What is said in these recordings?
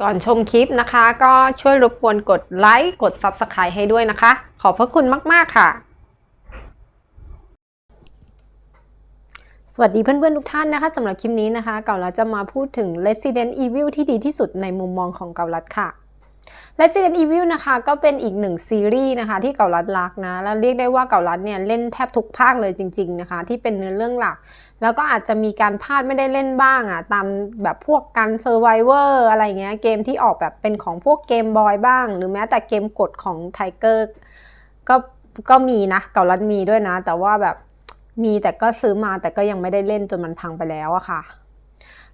ก่อนชมคลิปนะคะ ก็ช่วยรบกวนกดไลค์กด Subscribe ให้ด้วยนะคะ ขอบพระคุณมาก ๆ ค่ะ สวัสดีเพื่อน ๆ ทุกท่านนะคะสำหรับคลิปนี้นะคะ เก่าลัดจะมาพูดถึง Resident Evil ที่ดีที่สุดในมุมมองของเก่าลัดค่ะ Resident Evil นะคะก็เป็นอีกหนึ่งซีรีส์นะคะที่เก่าลัดรักนะแล้วเรียกได้ว่าเก่าลัดเนี่ยเล่นแทบทุกภาคเลยจริง ๆนะคะ ที่เป็นเนื้อเรื่องหลัก แล้วก็อาจจะมีการพลาดไม่ได้เล่นบ้างอะ่ะตามแบบพวกการเซอร์ไวเวอร์อะไรเงี้ยเกมที่ออกแบบเป็นของพวกเกมบอยบ้าง หรือแม้แต่เกมกดของไทเกอร์ก็ก็มีนะเก่าลัดมีด้วยนะ แต่ว่าแบบมีแต่ก็ซื้อมาแต่ก็ยังไม่ได้เล่นจนมันพังไปแล้วอะค่ะ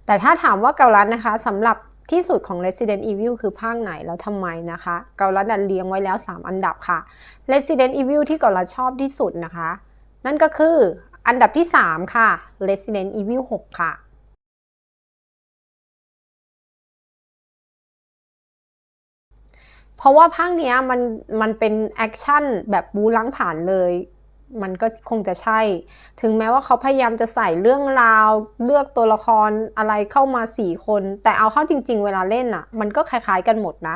แต่ถ้าถามว่าเกาลัดนะคะสำหรับ ที่สุดของ Resident Evil คือภาคไหนแล้วทำไมนะคะ เกาลัดดันเลี้ยงไว้แล้ว 3 อันดับค่ะ Resident Evil ที่เกาลัดชอบที่สุดนะคะ นั่นก็คืออันดับที่ 3 ค่ะ Resident Evil 6 ค่ะเพราะว่าภาคเนี้ยมันมันเป็นแอคชั่นแบบบูล้างผ่านเลย มันก็คงจะใช่ ถึงแม้ว่าเขาพยายามจะใส่เรื่องราว เลือกตัวละครอะไรเข้ามา 4 คน แต่เอาเข้าจริง ๆ เวลาเล่นอะ่ะ มันก็คล้ายๆกันหมดนะ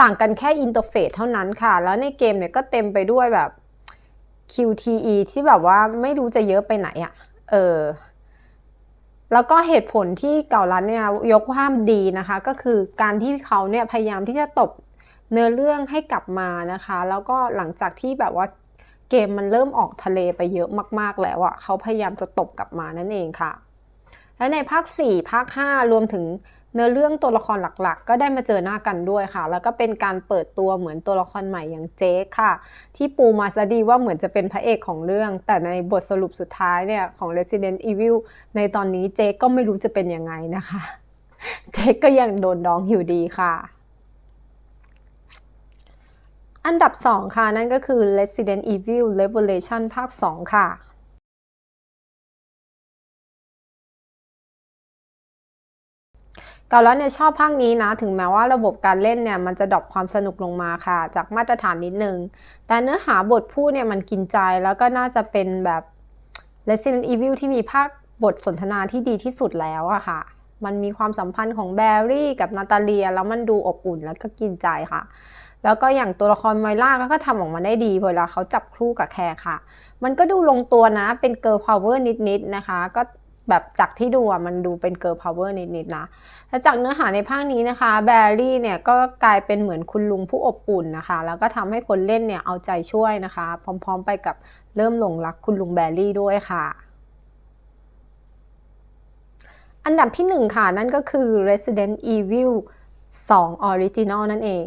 ต่างกันแค่อินเทอร์เฟซเท่านั้นค่ะ แล้วในเกมเนี่ยก็เต็มไปด้วยแบบ QTE ที่แบบว่าไม่รู้จะเยอะไปไหนอะ่ะ เออ แล้วก็เหตุผลที่เก่ารันเนี่ยยกความดีนะคะ ก็คือการที่เขาเนี่ยพยายามที่จะตบเนื้อเรื่องให้กลับมานะคะ แล้วก็หลังจากที่แบบว่า เกมมันเริ่มออกทะเลไปเยอะมากๆแล้วอะ่ะเขาพยายามจะตบกลับมานั่นเองค่ะ และในภาค 4 ภาค 5 รวมถึงเนื้อเรื่องตัวละครหลักๆ ก็ได้มาเจอหน้ากันด้วยค่ะ แล้วก็เป็นการเปิดตัวเหมือนตัวละครใหม่อย่างเจคค่ะ ที่ปูมาซะดีว่าเหมือนจะเป็นพระเอกของเรื่อง แต่ในบทสรุปสุดท้ายเนี่ยของ Resident Evil ในตอนนี้เจคก็ไม่รู้จะเป็นยังไงนะคะ เจคก็ยังโดนดองอยู่ดีค่ะ อันดับ 2 ค่ะ นั่นก็คือ Resident Evil Revelation ภาค 2 ค่ะก่าแล้วเนี่ยชอบภาคนี้นะ ถึงแม้ว่าระบบการเล่นเนี่ยมันจะดรอปความสนุกลงมาค่ะ จากมาตรฐานนิดนึง แต่เนื้อหาบทพูดเนี่ยมันกินใจแล้วก็น่าจะเป็นแบบ Resident Evil ที่มีภาคบทสนทนาที่ดีที่สุดแล้วอะค่ะ มันมีความสัมพันธ์ของแบรี่กับนาตาเลีย แล้วมันดูอบอุ่นแล้วก็กินใจค่ะ แล้วก็อย่างตัวละครไมล่าก็ทำออกมาได้ดีเวลาเขาจับคู่กับแคร์ค่ะ มันก็ดูลงตัวนะเป็นเกิร์ลพาวเวอร์นิดๆนะคะ ก็แบบจากที่ดูอะมันดูเป็นเกิร์ลพาวเวอร์นิดๆนะและจากเนื้อหาในภาคนี้นะคะแบรี่เนี่ยก็กลายเป็นเหมือนคุณลุงผู้อบอุ่นนะคะ แล้วก็ทำให้คนเล่นเนี่ยเอาใจช่วยนะคะ พร้อมๆ ไปกับเริ่มหลงรักคุณลุงแบรี่ด้วยค่ะอันดับที่ 1 ค่ะ นั่นก็คือ Resident Evil 2 Original นั่นเอง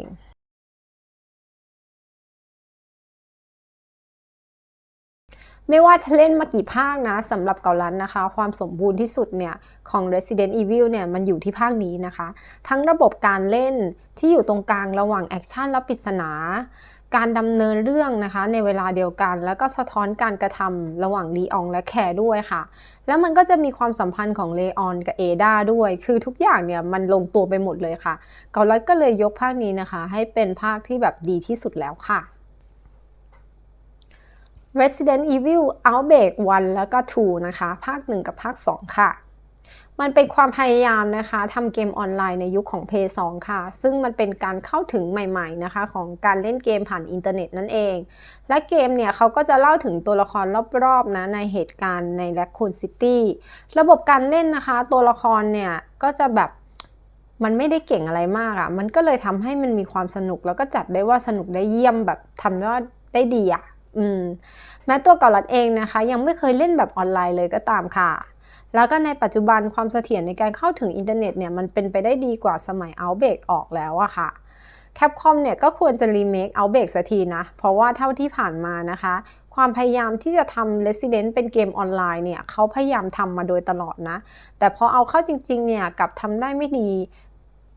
ไม่ว่าจะเล่นมากี่ภาคนะสำหรับเกาลันนะคะ ความสมบูรณ์ที่สุดเนี่ยของ Resident Evil เนี่ยมันอยู่ที่ภาคนี้นะคะ ทั้งระบบการเล่นที่อยู่ตรงกลางระหว่างแอคชั่นและปริศนา การดำเนินเรื่องนะคะ ในเวลาเดียวกัน แล้วก็สะท้อนการกระทำระหว่างลีอองและแคร์ด้วยค่ะ แล้วมันก็จะมีความสัมพันธ์ของเลออนกับเอดาด้วย คือทุกอย่างเนี่ยมันลงตัวไปหมดเลยค่ะ เกาลัดก็เลยยกภาคนี้นะคะ ให้เป็นภาคที่แบบดีที่สุดแล้วค่ะ Resident Evil Outbreak 1 แล้วก็ 2 นะคะ ภาค 1 กับภาค 2 ค่ะ มันเป็นความพยายามนะคะทำเกมออนไลน์ในยุคของ p 2ค่ะ ซึ่งมันเป็นการเข้าถึงใหม่ๆนะคะ ของการเล่นเกมผ่านอินเทอร์เน็ตนั่นเอง และเกมเนี่ยเขาก็จะเล่าถึงตัวละครรอบๆนะในเหตุการณ์ใน Raccoon City ระบบการเล่นนะคะ ตัวละครเนี่ยก็จะแบบมันไม่ได้เก่งอะไรมากอะ่ะ มันก็เลยทำให้มันมีความสนุกแล้วก็จัดได้ว่าสนุกได้เยี่ยมแบบทำว่าได้ดีอะ่ะ อืมแม้ตัวเก่าลัดเองนะคะ ยังไม่เคยเล่นแบบออนไลน์เลยก็ตามค่ะ แล้วก็ในปัจจุบันความเสถียรในการเข้าถึงอินเทอร์เน็ตเนี่ยมันเป็นไปได้ดีกว่าสมัย Outbreak ออกแล้วอะค่ะ Capcom เนี่ยก็ควรจะรีเมค Outbreak สักทีนะ เพราะว่าเท่าที่ผ่านมานะคะ ความพยายามที่จะทำ Resident เป็นเกมออนไลน์เนี่ยเขาพยายามทำมาโดยตลอดนะ แต่พอเอาเข้าจริงๆเนี่ยกับทำได้ไม่ดี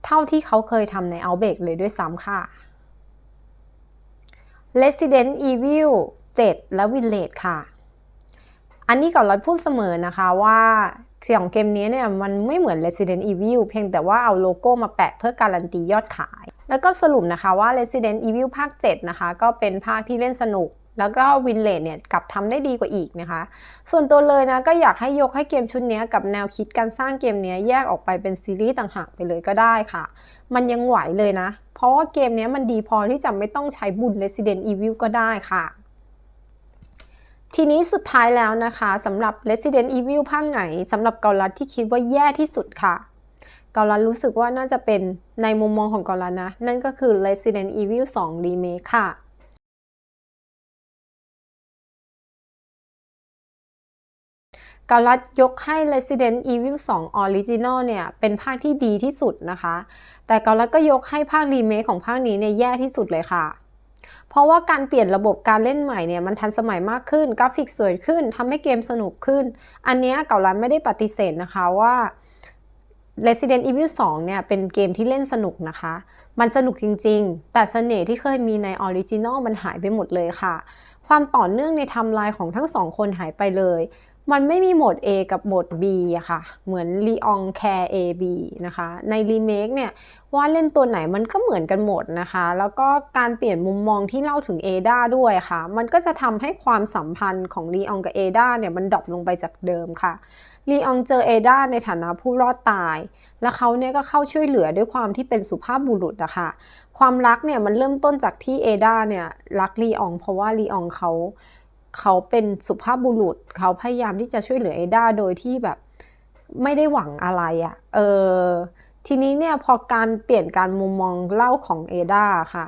เท่าที่เขาเคยทำใน Outbreak เลยด้วยซ้ำค่ะ Resident Evil 7 และ Village ค่ะ อันนี้ก่อนเราพูดเสมอนะคะว่าเสียงเกมนี้เนี่ยมันไม่เหมือน Resident Evil เพียงแต่ว่าเอาโลโก้มาแปะเพื่อการันตียอดขาย แล้วก็สรุปนะคะว่า Resident Evil ภาค 7 นะคะ ก็เป็นภาคที่เล่นสนุก แล้วก็วินเลดเนี่ยกลับทำได้ดีกว่าอีกนะคะ ส่วนตัวเลยนะก็อยากให้ยกให้เกมชุดนี้กับแนวคิดการสร้างเกมนี้แยกออกไปเป็นซีรีส์ต่างหากไปเลยก็ได้ค่ะ มันยังไหวเลยนะ เพราะว่าเกมนี้มันดีพอที่จะไม่ต้องใช้บุญ Resident Evil ก็ได้ค่ะทีนี้สุดท้ายแล้วนะคะสำหรับ Resident Evil ภาคไหนสำหรับเกาลัดที่คิดว่าแย่ที่สุดค่ะเกาลัดรู้สึกว่าน่าจะเป็นในมุมมองของเกาลัดนะ นั่นก็คือ Resident Evil 2 Remake ค่ะ กาลัดยกให้ Resident Evil 2 Original เนี่ย เป็นภาคที่ดีที่สุดนะคะ แต่เกาลัดก็ยกให้ภาครีเมคของภาคนี้เนี่ยแย่ที่สุดเลยค่ะ เพราะว่าการเปลี่ยนระบบการเล่นใหม่เนี่ย มันทันสมัยมากขึ้น กราฟิกสวยขึ้นทำให้เกมสนุกขึ้น อันนี้เกาลัดไม่ได้ปฏิเสธนะคะว่า Resident Evil 2 เนี่ย เป็นเกมที่เล่นสนุกนะคะ มันสนุกจริง ๆ แต่เสน่ห์ที่เคยมีในออริจินอลมันหายไปหมดเลยค่ะ ความต่อเนื่องในทำลายของทั้งสองคนหายไปเลย มันไม่มีโหมด A กับโหมด B อะค่ะ เหมือน Leon Care A B นะคะ ในรีเมคเนี่ยว่าเล่นตัวไหนมันก็เหมือนกันหมดนะคะ แล้วก็การเปลี่ยนมุมมองที่เล่าถึงเอดาด้วยค่ะ มันก็จะทำให้ความสัมพันธ์ของลีอองกับเอดาเนี่ยมันดรอปลงไปจากเดิมค่ะลีอองเจอเอดาในฐานะผู้รอดตาย แล้วเขาเนี่ยก็เข้าช่วยเหลือด้วยความที่เป็นสุภาพบุรุษอะค่ะความรักเนี่ยมันเริ่มต้นจากที่เอดาเนี่ยรักลีอองเพราะว่าลีอองเขา เขาเป็นสุภาพบุรุษ เขาพยายามที่จะช่วยเหลือเอดาโดยที่แบบไม่ได้หวังอะไรอะเออ ทีนี้เนี่ยพอการเปลี่ยนการมุมมองเล่าของเอดาค่ะ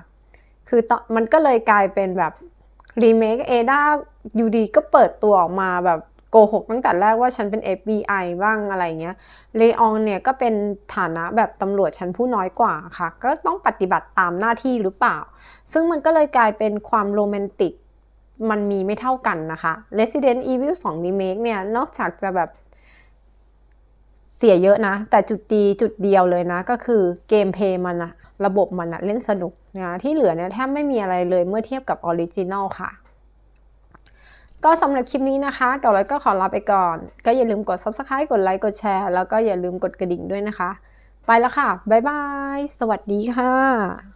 คือมันก็เลยกลายเป็นแบบรีเมคเอดาอยู่ดีก็เปิดตัวออกมาแบบโกหกตั้งแต่แรกว่าฉันเป็น FBI บ้างอะไรเงี้ย เลอองเนี่ยก็เป็นฐานะแบบตำรวจชั้นผู้น้อยกว่าค่ะ ก็ต้องปฏิบัติตามหน้าที่หรือเปล่า ซึ่งมันก็เลยกลายเป็นความโรแมนติก มันมีไม่เท่ากันนะคะ Resident Evil 2 Remake เนี่ย นอกจากจะแบบเสียเยอะนะ แต่จุดดีจุดเดียวเลยนะ ก็คือเกมเพย์มันอะระบบมันอะเล่นสนุกนะที่เหลือเนี่ยแทบไม่มีอะไรเลยเมื่อเทียบกับออริจินอลค่ะ ก็สำหรับคลิปนี้นะคะเก่าแล้วก็ขอลาไปก่อน ก็อย่าลืมกด Subscribe กดไลค์กดแชร์แล้วก็อย่าลืมกดกระดิ่งด้วยนะคะ ไปแล้วค่ะ บ๊ายบาย สวัสดีค่ะ